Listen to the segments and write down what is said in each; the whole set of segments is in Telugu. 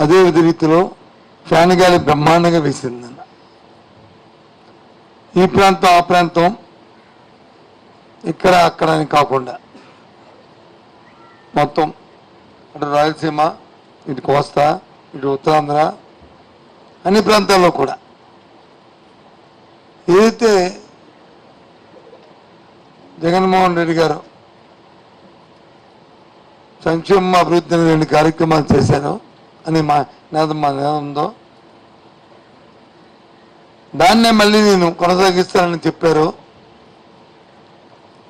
అదే విధ రీతిలో ఫ్యాన్ గాలి బ్రహ్మాండంగా వేసిందన్న ఈ ప్రాంతం ఆ ప్రాంతం ఇక్కడ అక్కడ అని కాకుండా మొత్తం అటు రాయలసీమ ఇటు కోస్తా ఇటు ఉత్తరాంధ్ర అన్ని ప్రాంతాల్లో కూడా. ఏదైతే జగన్మోహన్ రెడ్డి గారు సంక్షేమ అభివృద్ధి రెండు కార్యక్రమాలు చేశారు అని మా నాది మా ఉందో? దాన్నే మళ్ళీ నేను కొనసాగిస్తానని చెప్పారు.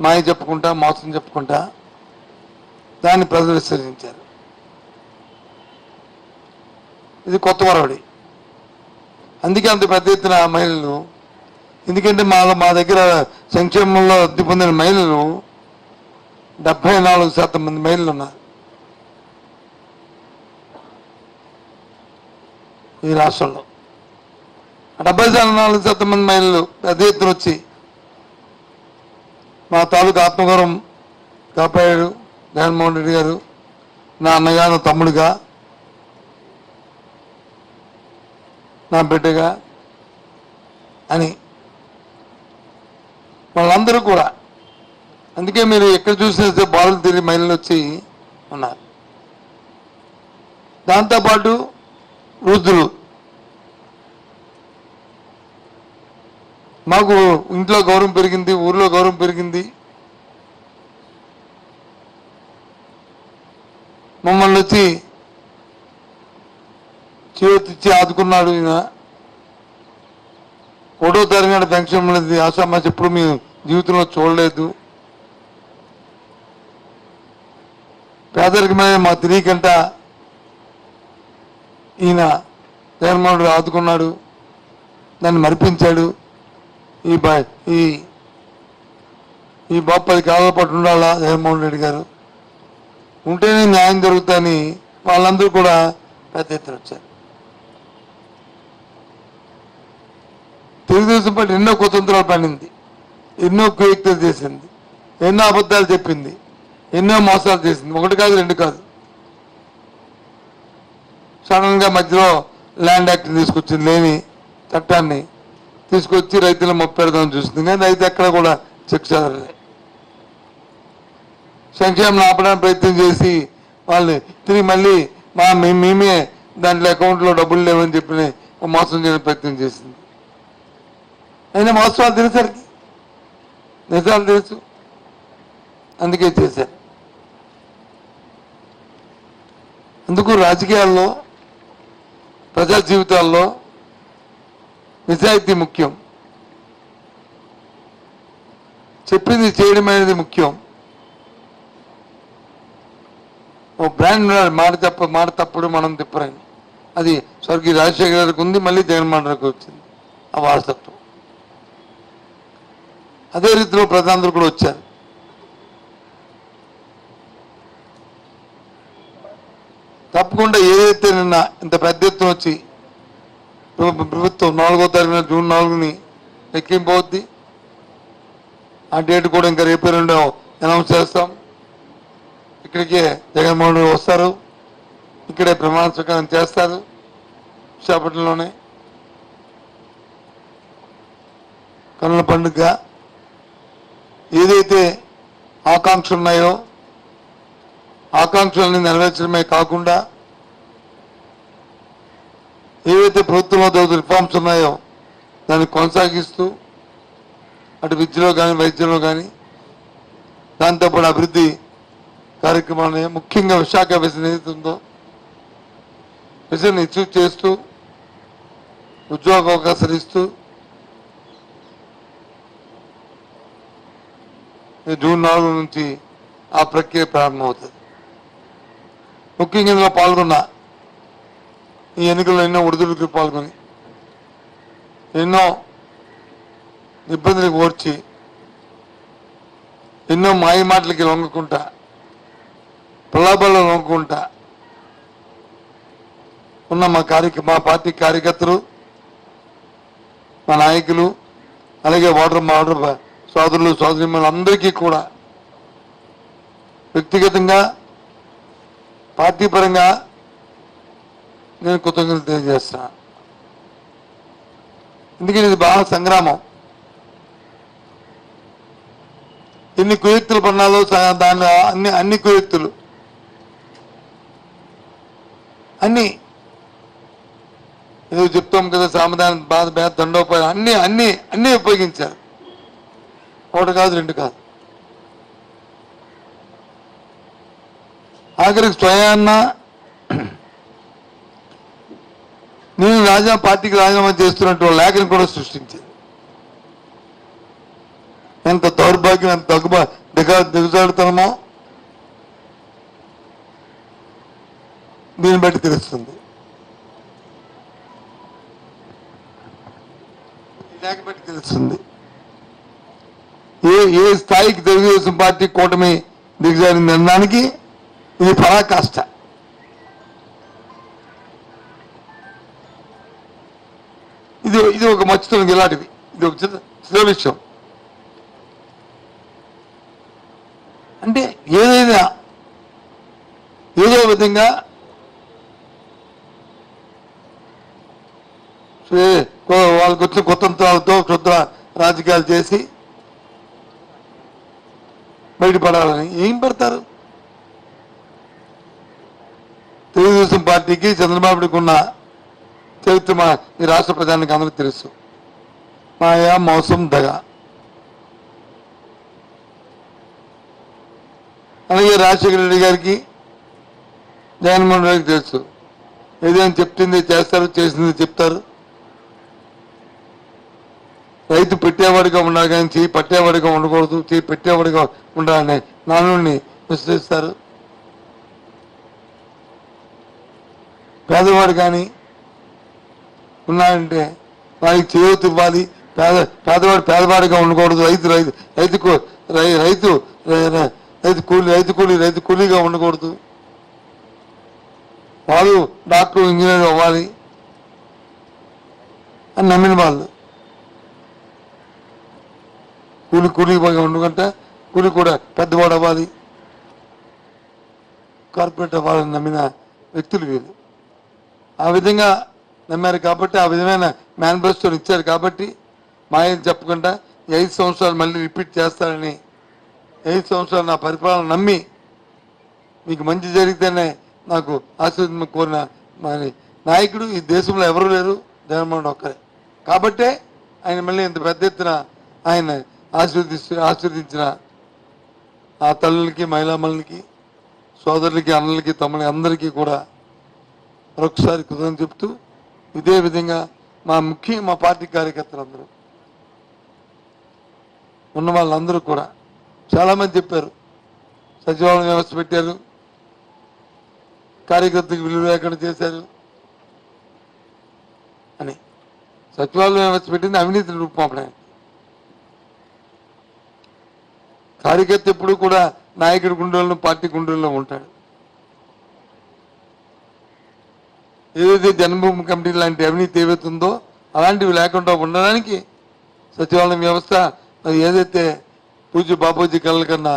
మాయ చెప్పుకుంటా మోసం చెప్పుకుంటా దాన్ని ప్రజలు విసర్జించారు. ఇది కొత్త వరవడి. అందుకే అంత పెద్ద ఎత్తున మహిళలు ఎందుకంటే మా మా దగ్గర సంక్షేమంలో లబ్ధి పొందిన మహిళలు డెబ్బై నాలుగు శాతం మంది మహిళలు ఉన్నారు. ఈ రాష్ట్రంలో. డెబ్బై శాతం నాలుగు శాతం మంది మహిళలు పెద్ద ఎత్తున వచ్చి మా తాలూకు ఆత్మగౌరవం కాపాడారు జగన్మోహన్ రెడ్డి గారు నా అన్నగా నా తమ్ముడుగా నా బిడ్డగా అని వాళ్ళందరూ కూడా. అందుకే మీరు ఎక్కడ చూసినా బాలు తిరిగి మహిళలు వచ్చి ఉన్నారు. దాంతోపాటు వృద్ధులు మాకు ఇంట్లో గౌరవం పెరిగింది ఊర్లో గౌరవం పెరిగింది. మమ్మల్ని వచ్చి చేతిచ్చి ఆదుకున్నాడు ఈయన. ఒకటో తరగతి పెన్షన్ ఉన్నది. ఆశామాసి ఎప్పుడు మీ జీవితంలో చూడలేదు. పేదరికమైన మా తెలియకంట. ఈయన జగన్మోహన్ రెడ్డి ఆదుకున్నాడు. దాన్ని మరిపించాడు. ఈ ఈ ఈ బాబు పది కాలాల పాటు ఉండాలా జగన్మోహన్ రెడ్డి గారు? ఉంటేనే న్యాయం జరుగుతుందని వాళ్ళందరూ కూడా పెద్ద ఎత్తున వచ్చారు. తెలుగుదేశం పార్టీ ఎన్నో కుతంత్రాలు పండింది ఎన్నో కుయుక్తులు చేసింది ఎన్నో అబద్ధాలు చెప్పింది ఎన్నో మోసాలు చేసింది. ఒకటి కాదు రెండు కాదు. సడన్గా మధ్యలో ల్యాండ్ యాక్ట్ తీసుకొచ్చింది లేని చట్టాన్ని తీసుకొచ్చి రైతులను మొప్పెడదామని చూస్తుంది కానీ రైతు ఎక్కడ కూడా చెక్ సంక్షేమం ఆపడానికి ప్రయత్నం చేసి వాళ్ళని తిరిగి మళ్ళీ మా మేమే దాంట్లో అకౌంట్లో డబ్బులు లేవని చెప్పి మోసం చేయడం ప్రయత్నం చేసింది. అయినా మోసాలు తెలిసరికి నిజాలు తెలుసు. అందుకే చేశారు. అందుకు రాజకీయాల్లో ప్రజా జీవితాల్లో నిజాయితీ ముఖ్యం. చెప్పింది చేయడం అనేది ముఖ్యం. ఓ బ్రాండ్ ఉన్నాడు మాట తప్ప మాట తప్పుడు మనం తిప్పరని అది స్వర్గీయ రాజశేఖర గారికి ఉంది మళ్ళీ జగన్మోహన్ రెడ్డికి వచ్చింది. ఆ వారసత్వం. అదే రీతిలో ప్రధానులు కూడా వచ్చారు. తప్పకుండా ఏదైతే నిన్న ఇంత పెద్ద ఎత్తున వచ్చి ప్రభుత్వం నాలుగో తారీఖున జూన్ నాలుగుని లెక్కింపు ఆ డేట్ కూడా ఇంకా రేపు రెండో అనౌన్స్ చేస్తాం. ఇక్కడికే జగన్మోహన్ రెడ్డి వస్తారు. ఇక్కడే ప్రమాణ స్వీకారం చేస్తారు విశాఖపట్నంలోనే. కన్నుల పండుగ ఏదైతే ఆకాంక్షలు ఉన్నాయో ఆకాంక్షలని నెరవేర్చడమే కాకుండా ఏవైతే ప్రభుత్వంలో తగు రిఫార్మ్స్ ఉన్నాయో దాన్ని కొనసాగిస్తూ అటు విద్యలో కానీ వైద్యంలో కానీ దాంతోపాటు అభివృద్ధి కార్యక్రమాలని ముఖ్యంగా విశాఖ విజన్ ఏదైతుందో ఉందో విజన్ ఇష్యూ చేస్తూ ఉద్యోగ అవకాశాలు ఇస్తూ జూన్ నాలుగు నుంచి ఆ ప్రక్రియ ప్రారంభమవుతుంది. ముఖ్యంగా ఇందులో పాల్గొన్న ఈ ఎన్నికల్లో ఎన్నో ఒడిదుడుకు పాల్గొని ఎన్నో ఇబ్బందులకు ఓర్చి ఎన్నో మాయ మాటలకి లొంగకుంటా ప్రలాభాల్లో లొంగకుంటా ఉన్న మా కార్య మా పార్టీ కార్యకర్తలు మా నాయకులు అలాగే ఓటర్ మా ఓటర్ సోదరులు సోదరిమణులు అందరికీ కూడా వ్యక్తిగతంగా పార్టీ పరంగా నేను కృతజ్ఞతలు తెలియజేస్తున్నాను ఎందుకంటే ఇది బాగా సంగ్రామం. ఎన్ని కుయుక్తులు పన్నాలో దాని అన్ని అన్ని కుయుక్తులు. అన్ని. ఏదో చెప్తాం కదా సామధాన బాధ భేద దండోపాయం అన్ని అన్ని అన్ని ఉపయోగించారు. ఒకటి కాదు రెండు కాదు. ఆఖరికి స్వయాన్న నేను రాజా పార్టీకి రాజీనామా చేస్తున్నట్టు లేఖను కూడా సృష్టించింది ఎంత దౌర్భాగ్యం ఎంత దగ్గు దిగ దిగజాడుతామో దీన్ని బట్టి తెలుస్తుంది. లేఖ బట్టి తెలుస్తుంది. ఏ ఏ స్థాయికి తెలుగుదేశం పార్టీ కూటమి దిగజారింది నిర్ణయానికి ఇది పరాకాష్ట. ఇది ఒక మచ్చుతుంది ఇలాంటివి ఇది ఒక చిన్న చిన్న విషయం. అంటే ఏదైనా ఏదో విధంగా సే- వాళ్ళకి వచ్చిన కుతంత్రాలతో క్షుద్ర రాజకీయాలు చేసి బయటపడాలని ఏం పడతారు? తెలుగుదేశం పార్టీకి చంద్రబాబుడికి ఉన్న చరిత్ర మా ఈ రాష్ట్ర ప్రజానికి అందరికీ తెలుసు. మాయా మోసం దగ. అలాగే రాజశేఖర రెడ్డి గారికి జగన్మోహన్ రెడ్డికి తెలుసు. ఏదైనా చెప్తుంది చేస్తారు చేసింది చెప్తారు. రైతు పెట్టేవాడిగా ఉండాలి కానీ చేయి పట్టేవాడిగా ఉండకూడదు చేయి పెట్టేవాడిగా ఉండాలని నానుడిని విశ్లేషిస్తారు పేదవాడు కానీ ఉన్నాడంటే వారికి చేయూత ఇవ్వాలి. పేద పేదవాడు పేదవాడిగా ఉండకూడదు. రైతు రైతు రైతుకు రై- రైతు రైతు కూలి రైతు కూలి రైతు కూలీగా ఉండకూడదు. వాళ్ళు డాక్టర్ ఇంజనీర్ అవ్వాలి అని నమ్మిన వాళ్ళు. కూలి కూలీగా ఉండకంటే కూలి కూడా పెద్దవాడు అవ్వాలి. కార్పొరేట్ అవ్వాలని నమ్మిన వ్యక్తులు వీళ్ళు. ఆ విధంగా నమ్మారు కాబట్టి ఆ విధమైన మేనిఫెస్టోని ఇచ్చారు కాబట్టి మా ఆయన చెప్పకుండా ఐదు సంవత్సరాలు మళ్ళీ రిపీట్ చేస్తారని ఐదు సంవత్సరాలు నా పరిపాలన నమ్మి మీకు మంచి జరిగితేనే నాకు ఆశీర్వదం కోరిన మరి నాయకుడు ఈ దేశంలో ఎవరు లేరు జగన్మోహన్ ఒక్కరే. కాబట్టే ఆయన మళ్ళీ ఇంత పెద్ద ఎత్తున ఆయన ఆశీర్వది ఆశీర్వదించిన ఆ తల్లులకి మహిళామణులకి సోదరులకి అన్నలకి తమ్ముళ్ళకి అందరికీ కూడా మరొకసారి కృతజ్ఞత చెప్తూ ఇదే విధంగా మా ముఖ్య మా పార్టీ కార్యకర్తలందరూ ఉన్న వాళ్ళందరూ కూడా చాలామంది చెప్పారు. సచివాలయం వ్యవస్థ పెట్టారు. కార్యకర్తకు విలువ లేకుండా చేశారు. అని. సచివాలయం వ్యవస్థ పెట్టింది అవినీతి రూపం కార్యకర్త ఎప్పుడు కూడా నాయకుడి గుండెల్లో పార్టీ గుండెల్లో ఉంటాడు. ఏదైతే జన్మభూమి కమిటీ లాంటి అవినీతి ఏవైతుందో అలాంటివి లేకుండా ఉండడానికి సచివాలయం వ్యవస్థ మరి ఏదైతే పూజ బాపూజీ కళ్ళ కన్నా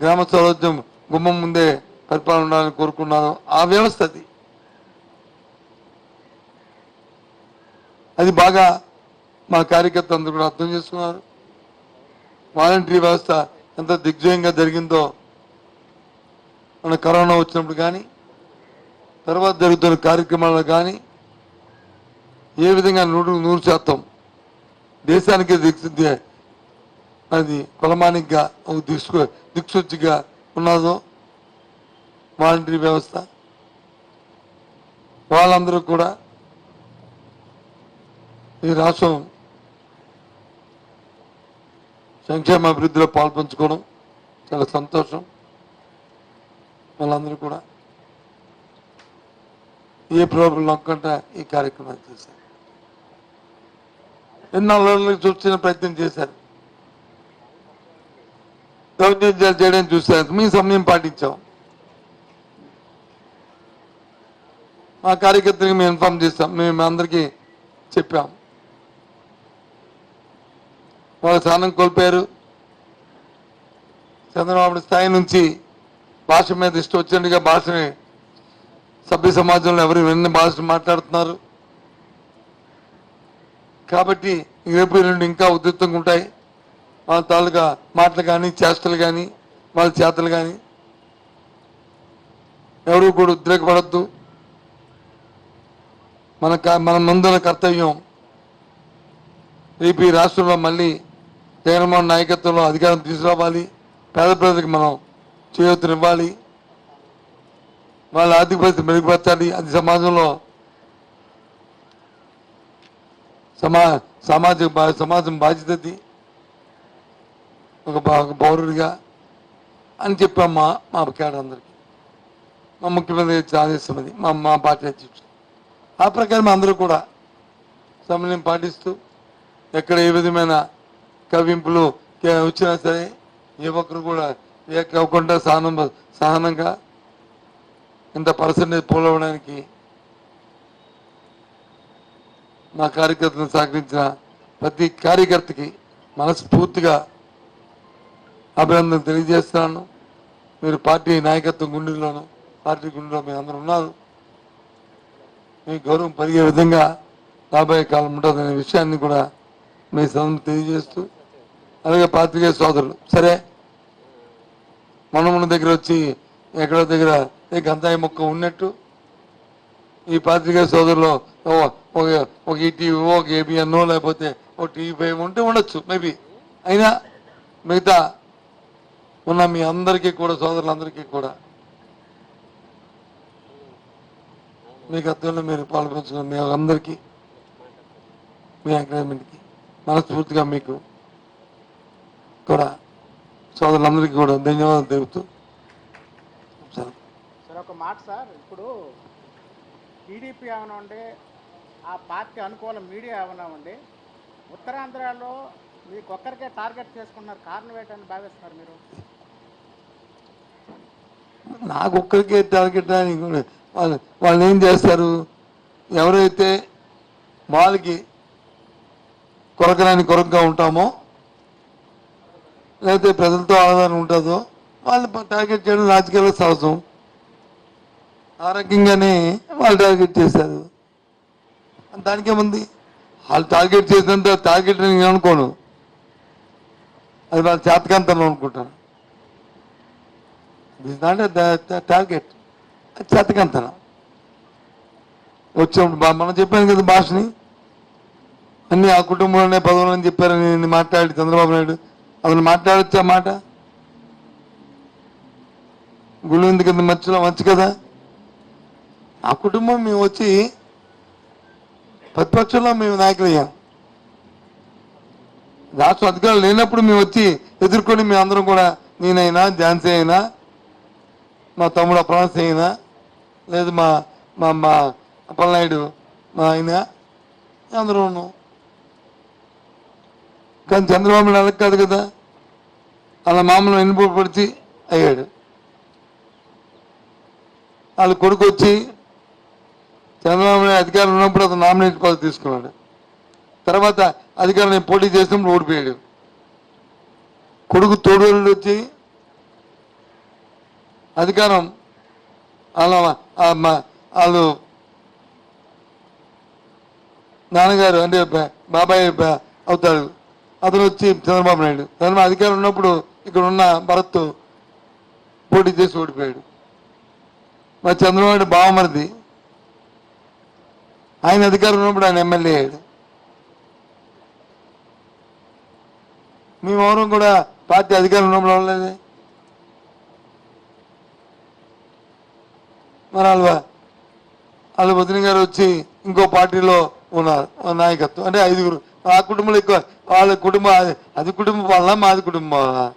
గ్రామ స్వరాజ్యం గుమ్మం ముందే పరిపాలన ఉండాలని కోరుకున్నారో ఆ వ్యవస్థ అది. అది బాగా మా కార్యకర్త అందరూ కూడా అర్థం చేసుకున్నారు. వాలంటరీ వ్యవస్థ ఎంత దిగ్జయంగా జరిగిందో మన కరోనా వచ్చినప్పుడు కానీ తర్వాత జరుగుతున్న కార్యక్రమాలు కానీ ఏ విధంగా నూరు నూరు శాతం దేశానికి దిక్సు అది కులమానికిగా ఒక దిక్సు దిక్సూచిగా ఉన్నదో వాలంటరీ వ్యవస్థ వాళ్ళందరూ కూడా ఈ రాష్ట్రం సంక్షేమ అభివృద్ధిలో పాల్పంచుకోవడం చాలా సంతోషం. వాళ్ళందరూ కూడా ఏ ప్రాబ్లం నొక్కంటే ఈ కార్యక్రమాన్ని చేశారు. ఎన్నో రోజులకు చూసిన ప్రయత్నం చేశారు. దౌర్జన్యాలు చేయడం చూశారు. మీ సమయం పాటించాం. మా కార్యకర్తలకు మేము ఇన్ఫార్మ్ చేస్తాం మేము అందరికీ చెప్పాం. వాళ్ళ స్థానం కోల్పోయారు. చంద్రబాబు స్థాయి నుంచి భాష మీద ఇష్టం వచ్చినట్టుగా భాషని సభ్య సమాజంలో ఎవరు ఎన్ని భాషలు మాట్లాడుతున్నారు? కాబట్టి ఈ రెండు ఇంకా ఉధృతంగా ఉంటాయి. వాళ్ళ తాలూకా మాటలు కానీ చేష్టలు కానీ వాళ్ళ చేతలు కానీ ఎవరు కూడా ఉద్రేకపడద్దు. మన మన ముందున్న కర్తవ్యం రేపు ఈ రాష్ట్రంలో మళ్ళీ జగన్మోహన్ నాయకత్వంలో అధికారం తీసుకురావాలి. పేద ప్రజలకు మనం చేయూతనివ్వాలి. వాళ్ళ ఆర్థిక పరిస్థితి మెరుగుపరచాలి. అది సమాజంలో సమా సామాజిక బా- సమాజం బాధ్యతది. ఒక పౌరుడిగా అని చెప్పాం మా మా కేడర్ మా ముఖ్యమంత్రి ఆదేశం అది. మా మా పార్టీ అధ్యక్షుడు. ఆ ప్రకారం అందరూ కూడా సమన్వయం పాటిస్తూ ఎక్కడ ఏ విధమైన కవింపులు వచ్చినా సరే ఏ ఒక్కరు కూడా ఏ కాకుండా సహనం సహనంగా ఇంత పర్సెంటేజ్ పోలవడానికి నా కార్యకర్తలను సహకరించిన ప్రతి కార్యకర్తకి మనస్ఫూర్తిగా అభినందన తెలియజేస్తున్నాను. మీరు పార్టీ నాయకత్వం గుండెల్లోనూ పార్టీ గుండెలో మీరు అందరూ ఉన్నారు. మీ గౌరవం పెరిగే విధంగా రాబోయే కాలం ఉంటుందనే విషయాన్ని కూడా మీ సందర్భం తెలియజేస్తూ అలాగే పాత్రికేయ సోదరులు. సరే మనమున్న దగ్గర వచ్చి ఎక్కడో దగ్గర గంధాయి మొక్క ఉన్నట్టు? ఈ పాత్రికేయ సోదరులు ఒక ఈటీవీ ఒక ఏబిఎన్ లేకపోతే ఒక టీవీ ఫైవ్ ఉంటే ఉండొచ్చు మేబీ. అయినా మిగతా ఉన్న మీ అందరికీ కూడా సోదరులందరికీ కూడా మీ గతంలో మీరు పాల్పంచుకున్న మీ అందరికీ మీ ఎంకరేజ్మెంట్కి మనస్ఫూర్తిగా మీకు కూడా సోదరులందరికీ కూడా ధన్యవాదాలు తెలుపుతూ ఒక మాట సార్ ఇప్పుడు టీడీపీ అవనండి ఆ పార్టీ అనుకూల మీడియా అవనండి ఉత్తరాంధ్రలో మీకు ఒక్కరికే టార్గెట్ చేసుకున్నారు కారణం ఏంటని భావిస్తున్నారు మీరు? నాకు ఒక్కరికే టార్గెట్ అని వాళ్ళు వాళ్ళు ఏం చేస్తారు? ఎవరైతే వాళ్ళకి కొరకరాని కొరకగా ఉంటామో లేకపోతే ప్రజలతో ఆధారం ఉంటుందో వాళ్ళు టార్గెట్ చేయడం రాజకీయాలకు సహజం. ఆ రకంగానే వాళ్ళు టార్గెట్ చేశారు. దానికేముంది వాళ్ళు టార్గెట్ చేసినంత టార్గెట్ అని నేను అనుకోను అది వాళ్ళ చేతకాంతంలో అనుకుంటాను. దిస్ నాట్ టార్గెట్ చేతకంతనం. వచ్చినప్పుడు మనం చెప్పాను కదా భాషని. అన్ని ఆ కుటుంబంలోనే పదవులు అని చెప్పారని నేను మాట్లాడి చంద్రబాబు నాయుడు అతను మాట్లాడొచ్చా మాట? గుళ్ళు ఉంది కదా మధ్యలో మంచి కదా? ఆ కుటుంబం మేము వచ్చి ప్రతిపక్షంలో మేము నాయకులు అయ్యాం రాష్ట్ర అధికారులు లేనప్పుడు మేము వచ్చి ఎదుర్కొని మేము అందరం కూడా నేనైనా ఝాన్సీ అయినా మా తమ్ముడు అప్రాన్స్ అయినా లేదు మా మా మా అప్పలనాయుడు మా ఆయన అందరూ ఉన్నాం. కానీ చంద్రబాబు నాయుడు కాదు కదా. అలా మామూలు ఎన్నిపడిచి అయ్యాడు. వాళ్ళ కొడుకు వచ్చి చంద్రబాబు నాయుడు అధికారం ఉన్నప్పుడు అతను నామినేట్ పదవి తీసుకున్నాడు. తర్వాత అధికారం నేను పోటీ చేసినప్పుడు ఓడిపోయాడు. కొడుకు తోడు వచ్చి అధికారం వాళ్ళ వాళ్ళు నాన్నగారు అంటే బాబాయ్ అవుతాడు అతను వచ్చి చంద్రబాబు నాయుడు. చంద్రబాబు అధికారం ఉన్నప్పుడు ఇక్కడ ఉన్న భరత్ పోటీ చేసి ఓడిపోయాడు. మరి చంద్రబాబు బావమరిది. ఆయన అధికారం ఉన్నప్పుడు ఆయన ఎమ్మెల్యే అయ్యాడు. మేమెవరం కూడా పార్టీ అధికారం ఉన్నప్పుడు అవ్వలేదు మరి వాళ్ళ వదిన గారు వచ్చి ఇంకో పార్టీలో ఉన్నారు నాయకత్వం అంటే ఐదుగురు ఆ కుటుంబంలో ఎక్కువ వాళ్ళ కుటుంబం అది- కుటుంబం వాళ్ళ మాది కుటుంబం. వాళ్ళ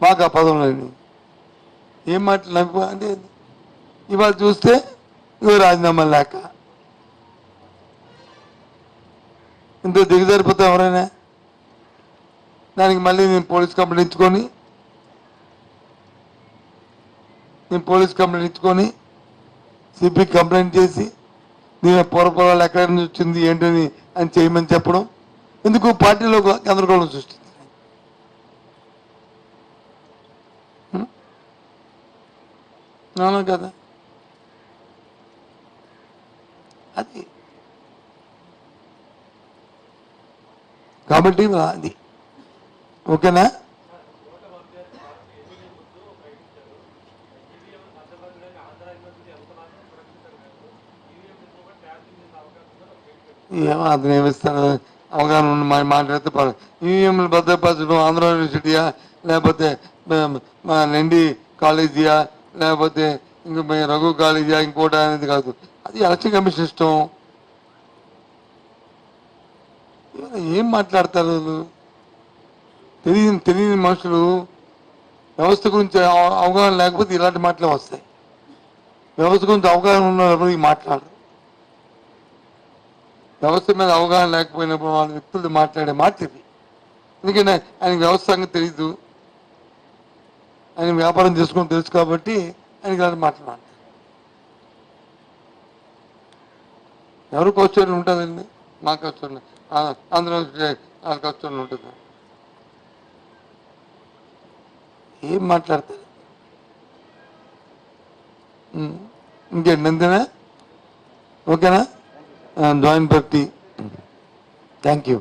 మాకు ఆ పదవులని ఏం మాటలు నవ్వు అంటే ఇవాళ చూస్తే ఇవి రాజీనామా లేక. ఇంత దిగజారిపోతే ఎవరైనా? దానికి మళ్ళీ నేను పోలీస్ కంప్లైంట్ ఇచ్చుకొని నేను పోలీస్ కంప్లైంట్ ఇచ్చుకొని సిపి కంప్లైంట్ చేసి నేను పూర్వపరాలు ఎక్కడి నుంచి వచ్చింది ఏంటని అని చేయమని చెప్పడం ఎందుకు? పార్టీలో గందరగోళం సృష్టించింది. అవునా కదా. అది కాబట్టి అది. ఓకేనా? ఏమో అతను ఏమిస్తాను అవగాహన మా మాట్లాడితే ఈవీఎంలు భద్రపరచడం ఆంధ్ర యూనివర్సిటీయా? లేకపోతే మ- మా కాలేజీయా? లేకపోతే ఇంక రఘు కాలేజీయా? ఇంకోటి అనేది కాదు. అది ఎలక్షన్ కమిషన్ ఇష్టం ఇవాళ ఏం మాట్లాడతారు? తెలియని తెలియని మనుషులు వ్యవస్థ గురించి అవగాహన లేకపోతే ఇలాంటి మాటలే వస్తాయి. వ్యవస్థ గురించి అవగాహన ఉన్న వాళ్ళు మాట్లాడరు. వ్యవస్థ మీద అవగాహన లేకపోయినప్పుడు వాళ్ళ వ్యక్తులు మాట్లాడే మాట ఇది. ఎందుకంటే ఆయన వ్యవస్థ సంగతి తెలీదు. ఆయన వ్యాపారం చేసుకుని తెలుసు కాబట్టి ఆయనకి ఇలాంటి మాట్లాడాలి ఎవరు క్వశ్చన్ ఉంటుందండి మాకు వచ్చారు ఆంధ్ర వాళ్ళకి క్వశ్చన్ ఉంటుంది. ఏం మాట్లాడతారు? ఇంకేంటి అంతేనా ఓకేనా? జాయిన్ భక్తి థ్యాంక్ యూ.